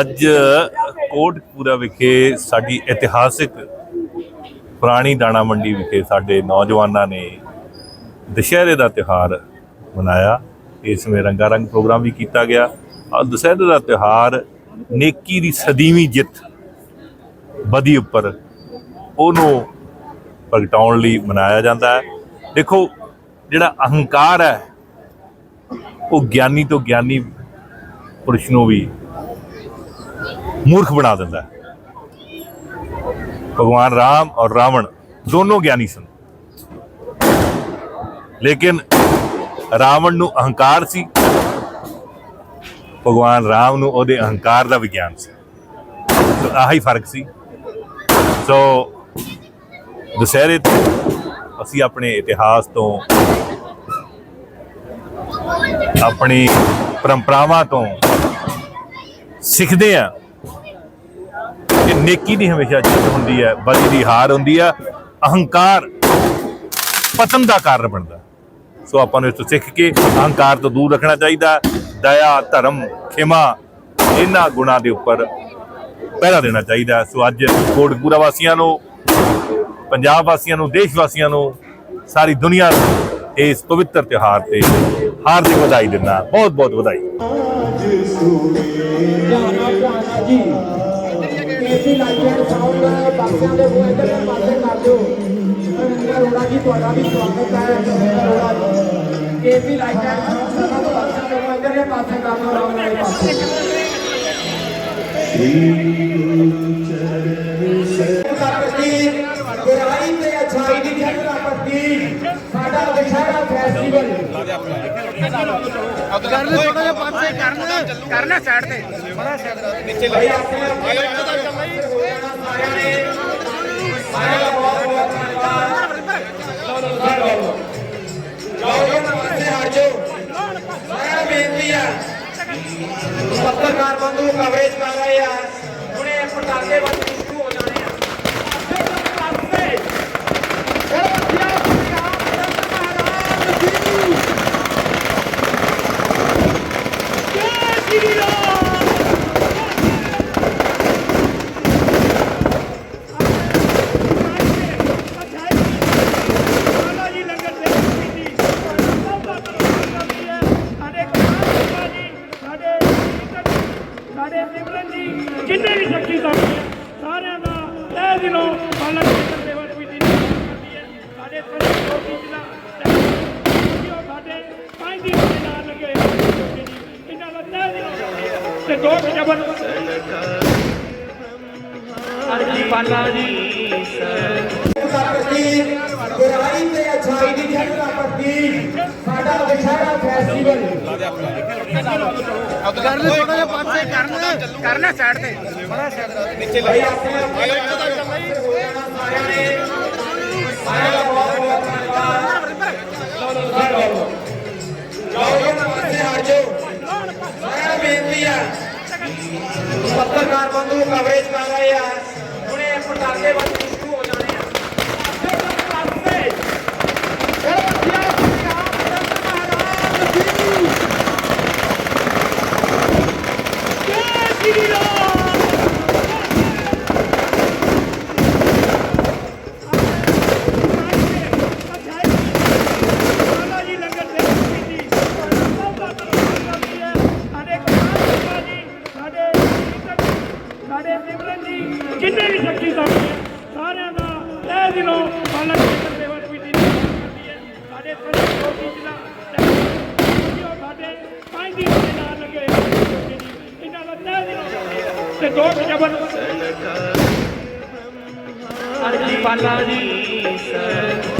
ਅੱਜ ਕੋਟਪੂਰਾ ਵਿਖੇ ਸਾਡੀ ਇਤਿਹਾਸਿਕ ਪੁਰਾਣੀ ਦਾਣਾ ਮੰਡੀ ਵਿਖੇ ਸਾਡੇ ਨੌਜਵਾਨਾਂ ਨੇ ਦੁਸ਼ਹਿਰੇ ਦਾ ਤਿਉਹਾਰ ਮਨਾਇਆ। ਇਸ ਵਿੱਚ ਰੰਗਾਰੰਗ ਪ੍ਰੋਗਰਾਮ ਵੀ ਕੀਤਾ ਗਿਆ। ਔਰ ਦੁਸ਼ਹਿਰੇ ਦਾ ਤਿਉਹਾਰ ਨੇਕੀ ਦੀ ਸਦੀਵੀਂ ਜਿੱਤ ਬਦੀ ਉੱਪਰ ਉਹਨੂੰ ਪ੍ਰਗਟਾਉਣ ਲਈ ਮਨਾਇਆ ਜਾਂਦਾ ਹੈ। ਦੇਖੋ, ਜਿਹੜਾ ਅਹੰਕਾਰ ਹੈ, ਉਹ ਗਿਆਨੀ ਤੋਂ ਗਿਆਨੀ ਪੁਰਸ਼ ਨੂੰ ਵੀ ਮੂਰਖ ਬਣਾ ਦਿੰਦਾ ਹੈ। ਭਗਵਾਨ ਰਾਮ ਔਰ ਰਾਵਣ ਦੋਨੋਂ ਗਿਆਨੀ ਸਨ। ਲੇਕਿਨ ਰਾਵਣ ਨੂੰ ਅਹੰਕਾਰ ਸੀ। ਭਗਵਾਨ ਰਾਮ ਨੂੰ ਉਹਦੇ ਅਹੰਕਾਰ ਦਾ ਵਿਗਿਆਨ ਸੀ। ਸੋ ਆਹੀ ਫ਼ਰਕ ਸੀ। ਸੋ ਦੁਸਹਿਰੇ ਤੋਂ ਅਸੀਂ ਆਪਣੇ ਇਤਿਹਾਸ ਤੋਂ, ਆਪਣੀ ਪਰੰਪਰਾਵਾਂ ਤੋਂ ਸਿੱਖਦੇ ਆ ਕਿ ਨੇਕੀ ਦੀ ਹਮੇਸ਼ਾ ਜਿੱਤ ਹੁੰਦੀ ਹੈ ਬਦੀ ਦੀ ਹਾਰ ਹੁੰਦੀ ਹੈ ਅਹੰਕਾਰ ਪਤਨ ਦਾ ਕਾਰਨ ਬਣਦਾ। ਸੋ ਆਪਾਂ ਨੂੰ ਇਸ ਤੋਂ ਸਿੱਖ ਕੇ ਅਹੰਕਾਰ ਤੋਂ ਦੂਰ ਰੱਖਣਾ ਚਾਹੀਦਾ, ਦਇਆ, ਧਰਮ, ਖਿਮਾ, ਇਹਨਾਂ ਗੁਣਾਂ ਦੇ ਉੱਪਰ ਪਹਿਰਾ ਦੇਣਾ ਚਾਹੀਦਾ। ਸੋ ਅੱਜ ਕੋਟਪੂਰਾ ਵਾਸੀਆਂ ਨੂੰ, ਪੰਜਾਬ ਵਾਸੀਆਂ ਨੂੰ, ਦੇਸ਼ ਵਾਸੀਆਂ ਨੂੰ, ਸਾਰੀ ਦੁਨੀਆ ਨੂੰ ਇਸ ਪਵਿੱਤਰ ਤਿਉਹਾਰ ਤੇ ਹਾਰਦਿਕ ਵਧਾਈ ਦਿੰਦਾ। ਬਹੁਤ ਬਹੁਤ ਵਧਾਈ ਏਸੀ ਲਾਈਟਡ ਸਾਊਂਡ ਬਾਕਸਾਂ ਦੇ ਮੂੰਹ ਇੱਧਰ ਪਾਸੇ ਕਰ ਦਿਓ। ਰਵਿੰਦਰ ਅਰੋੜਾ ਜੀ ਤੁਹਾਡਾ ਵੀ ਸਵਾਗਤ ਹੈ। ਰਵਿੰਦਰ ਅਰੋੜਾ ਜੀ ਏਸੀ ਲਾਈਟਡ ਸਾਊਂਡ ਦੇ ਮੂੰਹ ਇੱਧਰ ਦੇ ਪਾਸੇ ਕਰ ਦਿਓ ਰਾਮ ਵਾਲੇ ਪਾਸੇ ਤੇ ਅਛਾਈ ਦੀ ਸਾਡਾ ਦੁਸ਼ਹਿਰਾ ਫੈਸਟੀਵਲ ਕਰਨ ਥੋੜਾ ਜਿਹਾ ਪਾਸੇ ਕਰਨ ਕਰਨਾ ਸਾਈਡ ਤੇ ਬੜਾ ਸਾਈਡ ਤੇ ਨੀਚੇ ਭਾਈ ਸਾਰਿਆਂ ਨੇ ਸਾਰਿਆਂ ਦਾ ਬਹੁਤ ਬਹੁਤ ਧੰਨਵਾਦ ਜਾਓ ਜੀ ਨਮਸਤੇ ਹਟ ਜਾਓ ਸਾਰਿਆਂ ਬੇਨਤੀ ਹੈ ਪੱਤਰਕਾਰ ਬੰਦੂ ਕਵਰੇਜ ਕਰ ਰਹੇ ਆ। ਹੁਣੇ ਪਟਾਕੇ ਵੱਜਣੇ ਸ਼ੁਰੂ ਹੋ ਜਾਣੇ ਆ ਪਾਸੇ ਚਲੋ ਬੱਚਿਓ ਪੰਜਾਬ ਦੇ ਮਹਾਰਾਜ ਜੀ ਜੈ ਸ਼੍ਰੀ ਰਾਮ ਜਿੰਨੇ ਵੀ ਸ਼ਕਤੀ ਹੈ ਸਾਰਿਆਂ ਦਾ ਤਹਿ ਦਿਲੋਂ ਪਾਲਣ ਕਰਨ ਦੇ ਵਾਸਤੇ ਵੀ ਕਰਦੀ ਹੈ। ਸਾਡੇ ਸਾਰੇ ਜੋਗੀ ਜ਼ਿਲ੍ਹਾ ਜੋ ਸਾਡੇ ਪੰਜ ਦਿਨ ਦੇ ਨਾਲ ਲੱਗੇ ਹੋਏ ਨੇ ਇਹਨਾਂ ਦਾ ਤਹਿ ਦਿਲੋਂ ਤੇ ਦੋ ਜਬਰ ਅਰਜੀ ਪਾਲਾ ਜੀ ਪ੍ਰਤੀਕ ਬੁਰਾਈ ਤੇ ਅਛਾਈ ਦੀ ਜਿੱਤ ਦਾ ਪ੍ਰਤੀਕ ਸਾਡਾ ਦੁਸ਼ਹਿਰਾ ਫੈਸਟੀਵਲ ਕਰਨ ਥੋੜਾ ਜਿਹਾ ਪਾਸੇ ਕਰਨ ਕਰਨਾ। ਸਾਈਡ ਤੇ ਬੜਾ ਸਾਈਡ ਤੇ। ਨੀਚੇ ਭਾਈ ਆਪਣੇ ਆਪਣੇ ਹੋ ਜਾਣਾ ਸਾਰਿਆਂ ਨੇ ਬਹੁਤ ਧੰਨਵਾਦ ਜਾਓ ਜਾਓ ਨੂੰ ਬੇਨਤੀ ਹੈ ਪੱਤਰਕਾਰ ਬੰਧੂ ਕਵਰੇਜ ਕਰ ਰਹੇ ਆ ਹੁਣੇ ਪਟਾਕੇ ਵੱਜਣੇ ਸ਼ੁਰੂ ਹੋ ਜਾਣੇ ਆ ਪਾਸੇ ਚਲੋ ਬੱਚਿਓ ਪੰਜਾਬ ਦੇ ਮਹਾਰਾਜ ਜੀ ਜੈ ਸ਼੍ਰੀ ਰਾਮ ਜੀ ਲੰਗਰ ਦੇ ਕੀਤੀ ਸਾਡੇ ਕਾਜੀ ਸਾਡੇ ਸਾਡੇ ਸਿਮਰਨ ਜੀ, ਜਿੰਨੇ ਵੀ ਸ਼ਕਤੀ ਸਾਥੀ ਸਾਰਿਆਂ ਦਾ ਤਹਿ ਦਿਲੋਂ ਪਾਲਣ ਕਰਨ ਦੇ ਵਾਸਤੇ ਵੀ ਕਰਦੀ ਹੈ। ਸਾਡੇ ਸਾਰੇ ਜੋਗੀ ਜ਼ਿਲ੍ਹਾ ਸਾਡੇ ਪੰਜ ਦਿਨ ਦੇ ਨਾਲ ਲੱਗੇ ਹੋਏ ਨੇ ਇਹਨਾਂ ਦਾ ਤਹਿ ਦਿਲੋਂ ਤੇ ਦੋ ਜਬਰ ਅਰਜੀ ਪਾਲਾ ਜੀ